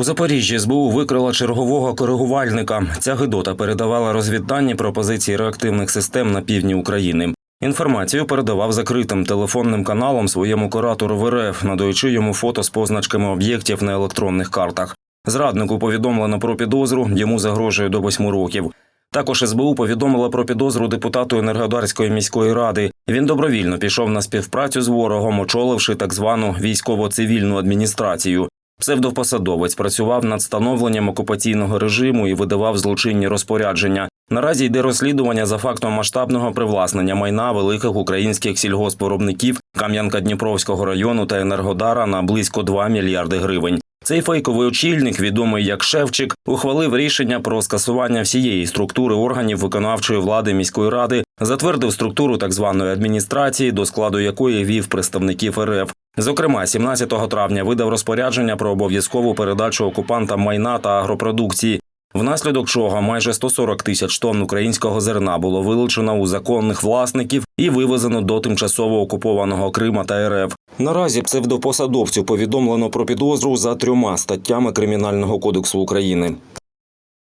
У Запоріжжі СБУ викрила чергового коригувальника. Ця гидота передавала розвіддані про позиції реактивних систем на півдні України. Інформацію передавав закритим телефонним каналом своєму куратору в РФ, надаючи йому фото з позначками об'єктів на електронних картах. Зраднику повідомлено про підозру, йому загрожує до восьми років. Також СБУ повідомила про підозру депутату Енергодарської міської ради. Він добровільно пішов на співпрацю з ворогом, очоливши так звану військово-цивільну адміністрацію. Псевдопосадовець працював над становленням окупаційного режиму і видавав злочинні розпорядження. Наразі йде розслідування за фактом масштабного привласнення майна великих українських сільгоспвиробників Кам'янка-Дніпровського району та Енергодара на близько 2 мільярди гривень. Цей фейковий очільник, відомий як Шевчик, ухвалив рішення про скасування всієї структури органів виконавчої влади міської ради, затвердив структуру так званої адміністрації, до складу якої вів представників РФ. Зокрема, 17 травня видав розпорядження про обов'язкову передачу окупантам майна та агропродукції. Внаслідок чого майже 140 тисяч тонн українського зерна було вилучено у законних власників і вивезено до тимчасово окупованого Крима та РФ. Наразі псевдопосадовцю повідомлено про підозру за трьома статтями Кримінального кодексу України.